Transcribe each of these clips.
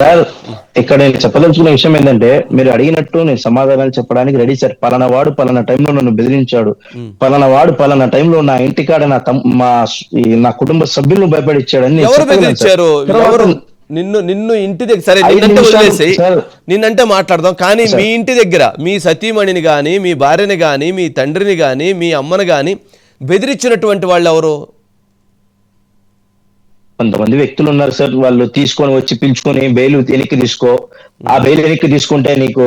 Sir ఇక్కడ నేను చెప్పదలుచుకున్న విషయం ఏంటంటే మీరు అడిగినట్టు నేను సమాధానాలు చెప్పడానికి రెడీ సార్. పలానా వాడు పలానా టైంలో నన్ను బెదిరించాడు. పలానా వాడు పలానా టైంలో నా ఇంటికాడ నా తమ్- మా నా కుటుంబ సభ్యులను భయపడిచ్చాడని నిన్ను నిన్ను ఇంటి దగ్గర సరే నిన్నంటే వదిలేసి. నిన్నంటే మాట్లాడదాం. కానీ. మీ ఇంటి దగ్గర మీ సతీమణిని కానీ మీ భార్యని కానీ మీ తండ్రిని కానీ మీ అమ్మని కానీ బెదిరించినటువంటి వాళ్ళు ఎవరు? కొంతమంది వ్యక్తులు ఉన్నారు సార్. వాళ్ళు తీసుకొని వచ్చి పిలుచుకొని బెయిల్ వెనక్కి తీసుకో. ఆ బెయిల్ వెనక్కి తీసుకుంటే నీకు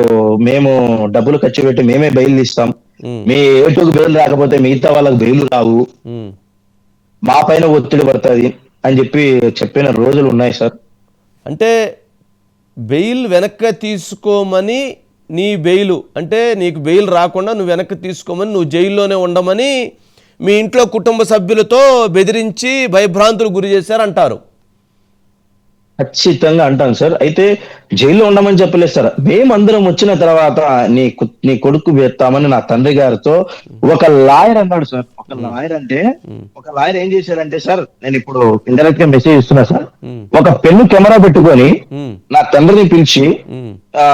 మేము డబ్బులు ఖర్చు పెట్టి మేమే బెయిల్ ఇస్తాం ఉమ్, మీ ఏటుకు బెయిల్ రాకపోతే మిగతా వాళ్ళకి బెయిల్ రావు. మా పైన ఒత్తిడి పడుతుంది అని చెప్పి చెప్పిన రోజులు ఉన్నాయి సార్. అంటే బెయిల్ వెనక్కి తీసుకోమని నీ బెయిల్. అంటే నీకు బెయిల్ రాకుండా నువ్వు వెనక్కి తీసుకోమని నువ్వు జైల్లోనే ఉండమని మీ ఇంట్లో కుటుంబ సభ్యులతో బెదిరించి భయభ్రాంతులు గురి చేశారంటారు. ఖచ్చితంగా అంటాను సార్. అయితే జైల్లో ఉండమని చెప్పలేదు సార్. మేమందరం వచ్చిన తర్వాత నీ నీ కొడుకు వేస్తామని నా తండ్రి గారితో ఒక లాయర్ అన్నాడు సార్. ఒక లాయర్ అంటే ఒక లాయర్ ఏం చేశారంటే సార్ నేను ఇప్పుడు ఇండైరెక్ట్గా మెసేజ్ ఇస్తున్నా సార్. ఒక పెన్ను కెమెరా పెట్టుకొని నా తండ్రిని పిలిచి ఆ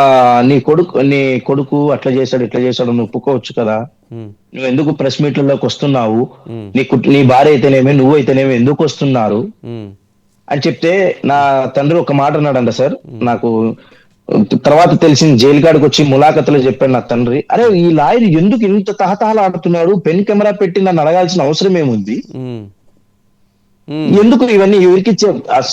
నీ కొడుకు నీ కొడుకు అట్లా చేశాడు ఇట్లా చేశాడు నువ్వు ఒప్పుకోవచ్చు కదా. నువ్వు ఎందుకు ప్రెస్ మీట్లలోకి వస్తున్నావు? నీ కుట్- నీ భార్య అయితేనేమి నువ్వు అయితేనేమి ఎందుకు వస్తున్నారు? అని చెప్తే నా తండ్రి ఒక మాట అన్నాడంట సార్. నాకు తర్వాత తెలిసింది జైలు కాడికి వచ్చి ములాఖతులు చెప్పాడు నా తండ్రి. అరే ఈ లాయర్ ఎందుకు ఇంత తహతహలు ఆడుతున్నాడు? పెన్ కెమెరా పెట్టి నన్ను అడగాల్సిన అవసరం ఏముంది? ఎందుకు ఇవన్నీ ఎవరికి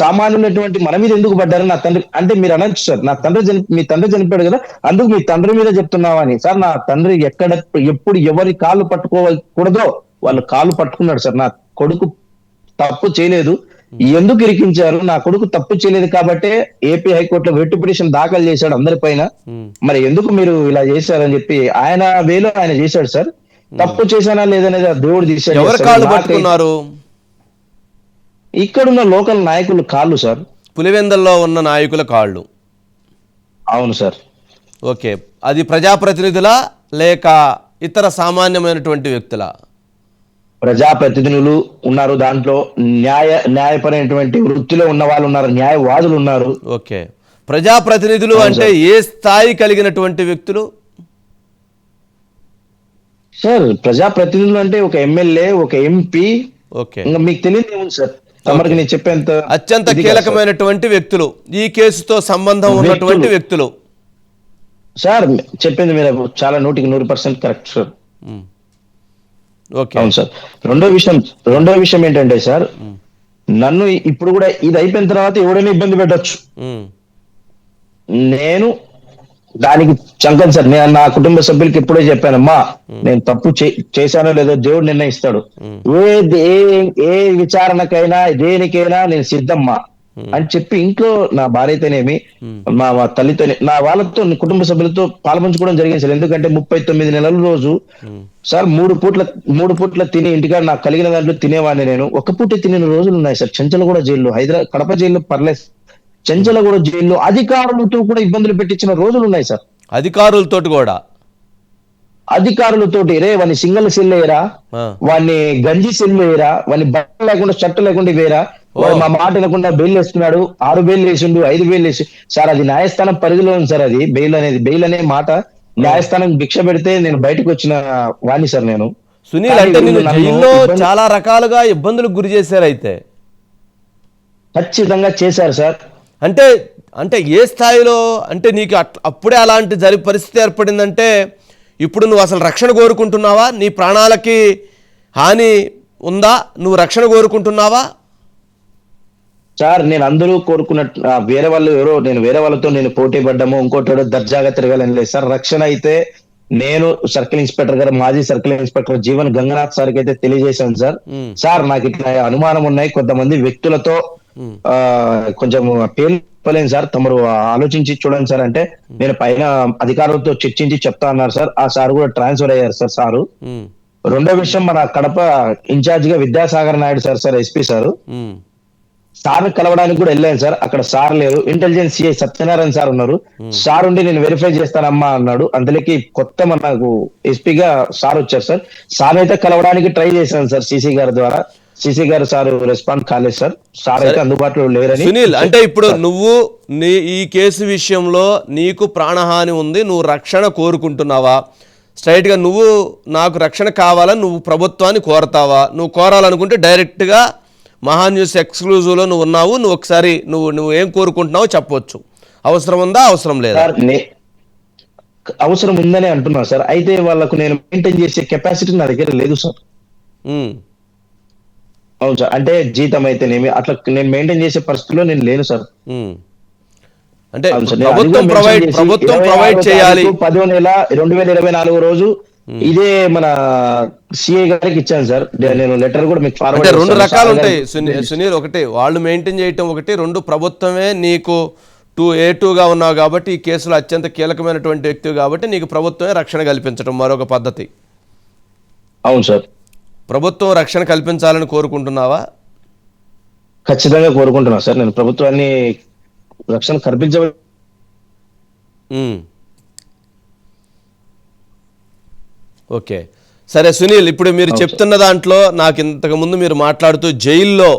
సామాన్యులైనటువంటి మన మీద ఎందుకు పడ్డారు నా తండ్రి? అంటే మీరు అనొచ్చు సార్ నా తండ్రి చని మీ తండ్రి చనిపోయాడు కదా అందుకు మీ తండ్రి మీద చెప్తున్నావని సార్ నా తండ్రి ఎక్కడ ఎప్పుడు ఎవరి కాళ్ళు పట్టుకోకూడదో వాళ్ళు కాళ్ళు పట్టుకున్నాడు సార్. నా కొడుకు తప్పు చేయలేదు. ఎందుకు ఇరికించారు? నా కొడుకు తప్పు చేయలేదు కాబట్టే ఏపీ హైకోర్టులో రిట్ పిటిషన్ దాఖలు చేశాడు అందరిపైన. మరి ఎందుకు మీరు ఇలా చేశారని చెప్పి ఆయన వేలో ఆయన చేశాడు సార్. తప్పు చేశానా లేదనేది దేవుడు తీశాడు ఇక్కడున్న లోకల్ నాయకులు కాళ్ళు సార్. పులివెందల్లో ఉన్న నాయకుల కాళ్ళు. అవును సార్. ఓకే. అది ప్రజాప్రతినిధులా లేక ఇతర సామాన్యమైనటువంటి వ్యక్తుల? ప్రజాప్రతినిధులు ఉన్నారు దాంట్లో. న్యాయ న్యాయపరమైనటువంటి వృత్తిలో ఉన్న వాళ్ళు ఉన్నారు న్యాయవాదులు ఉన్నారు. ఓకే. ప్రజాప్రతినిధులు అంటే ఏ స్థాయి కలిగినటువంటి వ్యక్తులు? సార్ ప్రజాప్రతినిధులు అంటే ఒక ఎమ్మెల్యే ఒక ఎంపీ. ఓకే. ఇంకా మీకు తెలియదు ఏముంది సార్. తమరికి నేను చెప్పేంత అత్యంత. కీలకమైనటువంటి వ్యక్తులు. ఈ కేసుతో సంబంధం ఉన్నటువంటి వ్యక్తులు. సార్ చెప్పింది మీరు చాలా నూటికి నూరు పర్సెంట్ కరెక్ట్ సార్. అవును సార్. రెండో విషయం రెండో విషయం ఏంటంటే సార్ నన్ను ఇప్పుడు కూడా ఇది అయిపోయిన తర్వాత ఎవడైనా ఇబ్బంది పెట్టొచ్చు. నేను దానికి చంకన్ సార్. నేను నా కుటుంబ సభ్యులకి ఇప్పుడే చెప్పానమ్మా నేను తప్పు చే- చేశానో లేదో దేవుడు నిర్ణయిస్తాడు. ఏ ఏ- ఏ విచారణకైనా దేనికైనా నేను సిద్ధమ్మా. అని చెప్పి ఇంట్లో నా భార్య అయితేనేమి మా మా తల్లితో నా వాళ్ళతో కుటుంబ సభ్యులతో పాల్పంచుకోవడం జరిగింది సార్. ఎందుకంటే ముప్పై తొమ్మిది నెలల రోజు సార్ మూడు పూట్ల మూడు పూట్ల తిని ఇంటికాడ నాకు కలిగిన దాంట్లో తినేవాడిని నేను. ఒక పూట తినిన రోజులు ఉన్నాయి సార్. చెంచలగూడ జైల్లో హైదరాబాద్ కడప జైల్లో పర్లేదు. చెంచలగూడ జైల్లో అధికారులతో కూడా ఇబ్బందులు పెట్టించిన రోజులు ఉన్నాయి సార్. అధికారులతోటి కూడా? అధికారులతోటి రే వాడిని సింగల్ సెల్ వేయరా. వాడిని గంజి సెల్ వేయరా? వాడిని బట్ట లేకుండా షర్ట్ లేకుండా వేయరా? మా మాట వినకుండా బెయిల్ వేస్తున్నాడు ఆరు బెయిల్ వేసిండు ఐదు బెయిల్ వేసి సార్ అది న్యాయస్థానం పరిధిలో ఉంది సార్ అది. బెయిల్ అనేది బెయిల్ అనే మాట న్యాయస్థానం భిక్ష పెడితే నేను బయటకు వచ్చిన వాణి సార్ నేను. సునీల్ అంటే నన్ను జైల్లో చాలా రకాలుగా ఇబ్బందులకు గురి చేశారు అయితే. ఖచ్చితంగా చేశారు సార్. అంటే అంటే ఏ స్థాయిలో అంటే నీకు అప్పుడే అలాంటి జరి పరిస్థితి ఏర్పడిందంటే ఇప్పుడు నువ్వు అసలు రక్షణ కోరుకుంటున్నావా? నీ ప్రాణాలకి హాని ఉందా? నువ్వు రక్షణ కోరుకుంటున్నావా? సార్ నేను అందరూ కోరుకున్నట్టు ఆ, వేరే వాళ్ళు ఎవరో నేను వేరే వాళ్ళతో నేను పోటీ పడ్డాము ఇంకోటి దర్జాగా తిరగాలని లేదు. సార్ రక్షణ అయితే నేను సర్కిల్ ఇన్స్పెక్టర్ గారు మాజీ సర్కిల్ ఇన్స్పెక్టర్ జీవన్ గంగనాథ్ సార్కి అయితే తెలియజేశాను సార్. సార్ నాకు ఇట్లా అనుమానం ఉన్నాయి. కొంతమంది వ్యక్తులతో కొంచెం పేరు చెప్పలేను సార్. తమరు ఆలోచించి చూడండి సార్ అంటే నేను పైన అధికారులతో చర్చించి చెప్తా అన్నారు సార్. ఆ సార్ కూడా ట్రాన్స్ఫర్ అయ్యారు సార్ సారు. రెండో విషయం మన కడప ఇన్ఛార్జ్గా Vidyasagar Naidu sir sir SP sir. Sir కలవడానికి కూడా వెళ్ళాను సార్. అక్కడ సార్ లేరు. ఇంటెలిజెన్స్ సిఐ సత్యనారాయణ సార్ ఉన్నారు. సార్ ఉండి నేను వెరిఫై చేస్తానమ్మా అన్నాడు. అందులోకి కొత్త మనకు ఎస్పీగా సార్ వచ్చారు సార్. సార్ అయితే కలవడానికి ట్రై చేశాను సార్ సిసి గారి ద్వారా. సిసి గారు సార్ రెస్పాండ్ కాలేదు సార్. సార్. అయితే అందుబాటులో లేరని సునీల్ అంటే ఇప్పుడు నువ్వు నీ ఈ కేసు విషయంలో నీకు ప్రాణహాని ఉంది నువ్వు రక్షణ కోరుకుంటున్నావా? స్ట్రైట్గా నువ్వు నాకు రక్షణ కావాలని నువ్వు ప్రభుత్వాన్ని కోరతావా? నువ్వు కోరాలనుకుంటే డైరెక్ట్గా మహా న్యూస్ ఎక్స్క్లూజివ్లో నువ్వు ఉన్నావు నువ్వు ఒకసారి నువ్వు నువ్వు ఏం కోరుకుంటున్నావో చెప్పొచ్చు. అవసరం ఉందా అవసరం లేదా? అవసరం ఉందని అంటున్నాను సార్. అయితే వాళ్ళకు నేను మెయింటైన్ చేసే కెపాసిటీ నా దగ్గర లేదు సార్. అవును సార్. అంటే జీతం అయితేనేమి అట్లా నేను మెయింటైన్ చేసే పరిస్థితిలో నేను లేను సార్. అంటే ప్రభుత్వం ప్రొవైడ్ ప్రభుత్వం 26 ప్రొవైడ్ చేయాలి. పదో నెల రెండు వేల ఇరవై నాలుగు రోజు ఇదే మన సిఐ గారికి ఇచ్చాను సార్. నేను లెటర్ కూడా మీకు ఫార్వర్డ్ రెండు రకాలు ఉంటాయి సునీ- సునీల్. ఒకటి వాళ్ళు మెయింటైన్ చేయటం ఒకటి రెండు ప్రభుత్వమే నీకు టూ ఏ టూగా ఉన్నావు కాబట్టి ఈ కేసులో అత్యంత కీలకమైనటువంటి వ్యక్తి కాబట్టి నీకు ప్రభుత్వమే రక్షణ కల్పించడం మరొక పద్ధతి. అవును సార్. ప్రభుత్వం రక్షణ కల్పించాలని కోరుకుంటున్నావా? ఖచ్చితంగా కోరుకుంటున్నా సార్. నేను ప్రభుత్వాన్ని రక్షణ కల్పించ. ఓకే సరే సునీల్ ఇప్పుడు మీరు చెప్తున్న దాంట్లో నాకు ఇంతకు ముందు మీరు మాట్లాడుతూ జైల్లో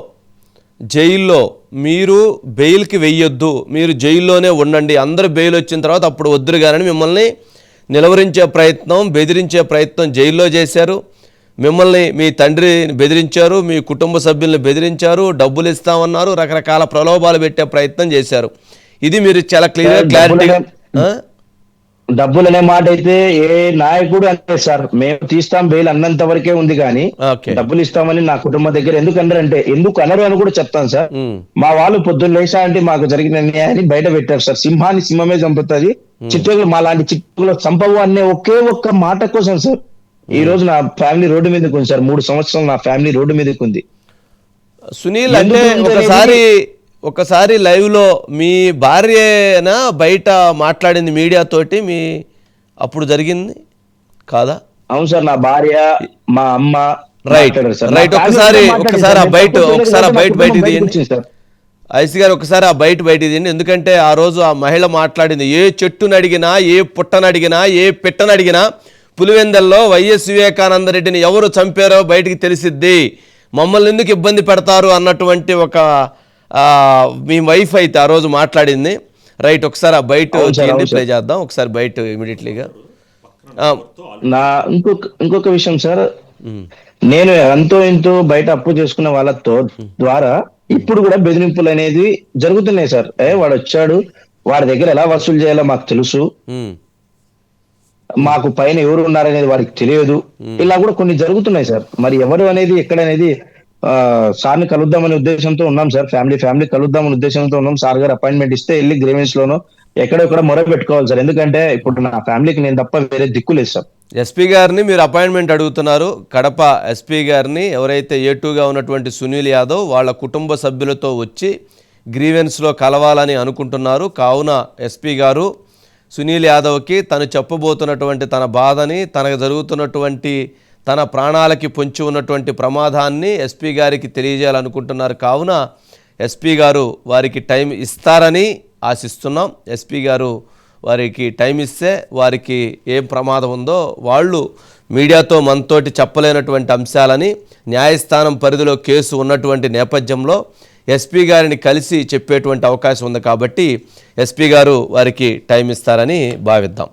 జైల్లో మీరు బెయిల్కి వెయ్యొద్దు మీరు జైల్లోనే ఉండండి అందరూ బెయిల్ వచ్చిన తర్వాత అప్పుడు వద్దురు కానీ మిమ్మల్ని నిలవరించే ప్రయత్నం బెదిరించే ప్రయత్నం జైల్లో చేశారు. మిమ్మల్ని మీ తండ్రిని బెదిరించారు మీ కుటుంబ సభ్యుల్ని బెదిరించారు డబ్బులు ఇస్తామన్నారు రకరకాల ప్రలోభాలు పెట్టే ప్రయత్నం చేశారు. ఇది మీరు చాలా క్లియర్ డబ్బులనే- డబ్బులు అనే మాట అయితే ఏ నాయకుడు అంటే సార్ మేము తీస్తాం బెయిల్ అన్నంత వరకే ఉంది కానీ డబ్బులు ఇస్తామని నా కుటుంబం దగ్గర ఎందుకు అనరంటే ఎందుకు అనరు అని కూడా చెప్తాను సార్. మా వాళ్ళు పొద్దున్న లేచా అంటే మాకు జరిగిన అన్యాయాన్ని బయట పెట్టారు సార్. సింహాన్ని సింహమే చంపుతుంది. చిట్టుకులు మా లాంటి చిట్టుకులు చంపవు అనే ఒకే ఒక్క మాట కోసం సార్. ఈ రోజు నా ఫ్యామిలీ రోడ్డు మీదకి ఉంది సార్. మూడు సంవత్సరాలు నా ఫ్యామిలీ రోడ్డు మీదకి ఉంది. సునీల్ అంటే ఒకసారి ఒకసారి లైవ్లో మీ భార్యన బయట మాట్లాడింది మీడియా తోటి మీ అప్పుడు జరిగింది కాదా అవును సార్ నా భార్య మా అమ్మ Right. మాట్లాడారు సార్. Right. నా family ఒక్కసారి- మాట్లాడారు ఒక్కసారి సార్. ఆ బయట- ఒక్కసారి ఆ బయట సార్. ఐసి గారు ఒకసారి ఆ బయట బయట తీయండి ఎందుకంటే ఆ రోజు ఆ మహిళ మాట్లాడింది ఏ చెట్టును అడిగినా ఏ పుట్టను అడిగినా ఏ పిట్టను అడిగినా పులివెందల్లో వైఎస్ వివేకానంద రెడ్డిని ఎవరు చంపారో బయటికి తెలిసిద్ది మమ్మల్ని ఎందుకు ఇబ్బంది పెడతారు అన్నటువంటి ఒక మీ వైఫ్ అయితే ఆ రోజు మాట్లాడింది. రైట్ ఒకసారి ఆ బయట ప్లే చేద్దాం. ఒకసారి బయట ఇమీడియట్లీగా నా ఇంకొక ఇంకొక విషయం సార్. నేను ఎంతో ఎంతో బయట అప్పు చేసుకున్న వాళ్ళతో ద్వారా ఇప్పుడు కూడా బెదిరింపులు అనేది జరుగుతున్నాయి సార్. ఏ వాడు వచ్చాడు వాడి దగ్గర ఎలా వసూలు చేయాలో మాకు తెలుసు. మాకు పైన ఎవరు ఉన్నారనేది వాడికి తెలియదు. ఇలా కూడా కొన్ని జరుగుతున్నాయి సార్. మరి ఎవరు అనేది ఎక్కడ అనేది సార్ని కలుద్దామనే ఉద్దేశంతో ఉన్నాం సార్. ఫ్యామిలీ ఫ్యామిలీ కలుద్దామనే ఉద్దేశంతో ఉన్నాం. సార్ గారు అపాయింట్మెంట్ ఇస్తే వెళ్ళి గ్రీవెన్స్ లోనో ఎక్కడెక్కడ మొర పెట్టుకోవాలి సార్. ఎందుకంటే ఇప్పుడు నా ఫ్యామిలీకి నేను తప్ప వేరే దిక్కు లేదు సార్. ఎస్పీ గారిని మీరు అపాయింట్మెంట్ అడుగుతున్నారు. కడప ఎస్పీ గారిని ఎవరైతే ఏ టూగా ఉన్నటువంటి సునీల్ యాదవ్ వాళ్ళ కుటుంబ సభ్యులతో వచ్చి గ్రీవెన్స్లో కలవాలని అనుకుంటున్నారు. కావున ఎస్పీ గారు సునీల్ యాదవ్కి తను చెప్పబోతున్నటువంటి తన బాధని తనకు జరుగుతున్నటువంటి తన ప్రాణాలకి పొంచి ఉన్నటువంటి ప్రమాదాన్ని ఎస్పీ గారికి తెలియజేయాలనుకుంటున్నారు. కావున ఎస్పీ గారు వారికి టైం ఇస్తారని ఆశిస్తున్నాం. ఎస్పీ గారు వారికి టైం ఇస్తే వారికి ఏం ప్రమాదం ఉందో వాళ్ళు మీడియాతో మనతోటి చెప్పలేనటువంటి అంశాలని న్యాయస్థానం పరిధిలో కేసు ఉన్నటువంటి నేపథ్యంలో ఎస్పీ గారిని కలిసి చెప్పేటువంటి అవకాశం ఉంది కాబట్టి ఎస్పీ గారు వారికి టైం ఇస్తారని భావిద్దాం.